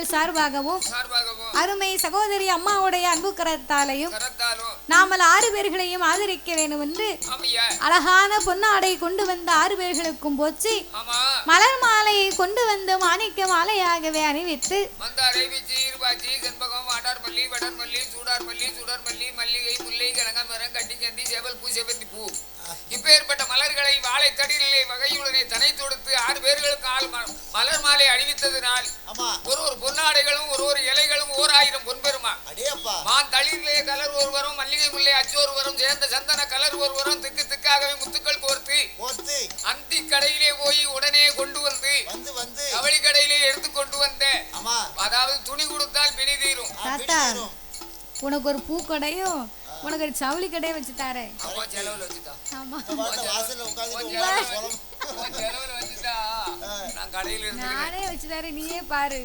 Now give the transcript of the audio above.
அவர்கள் சார்பாகவும் அருமை சகோதரி அம்மாவுடைய அன்பு கரத்தாலையும் நாமல் ஆறு பேர்களையும் ஆதரிக்க வேண்டும் என்று அழகான பொன்னாடை கொண்டு வந்த ஆறு பேர்களுக்கும் போச்சு. மலர் மாலையை கொண்டு வந்து மாணிக்க மாலையாகவே அணிவித்து மந்தாரை மாலை அணிவித்ததினால் ஆமா. ஒரு ஒரு பொன்னாடைகளும் ஒரு ஒரு இலைகளும் ஓர் ஆயிரம் பொன்பெருமா? அடேப்பா மான் தளிரிலே கலர் ஒருவரும் மல்லிகை முல்லை அச்சோர் வரும் சேர்ந்த சந்தன கலர் ஒருவரும் திக்கு திக்காகவே முத்துக்கள் கோர்த்து கோர்த்து அந்தி கடையிலே போய் உடனே கொண்டு வந்து வந்து வந்து. கவளி கடையிலே எடுத்து கொண்டு வந்த ஆமா. அதாவது துணி கொடுத்தால் பிணி தீரும். உனக்கு ஒரு பூக்கடையும் உனக்கு ஒரு ஜவுளி கடையும் வச்சு தரேன் அப்பா செலவுல வச்சுட்டா. ஆமா. வாசல்ல உட்கார்ந்து செலவுல வச்சுட்டா. நான் கடையில் இருந்து நானே வச்சுதாரு நீயே பாரு.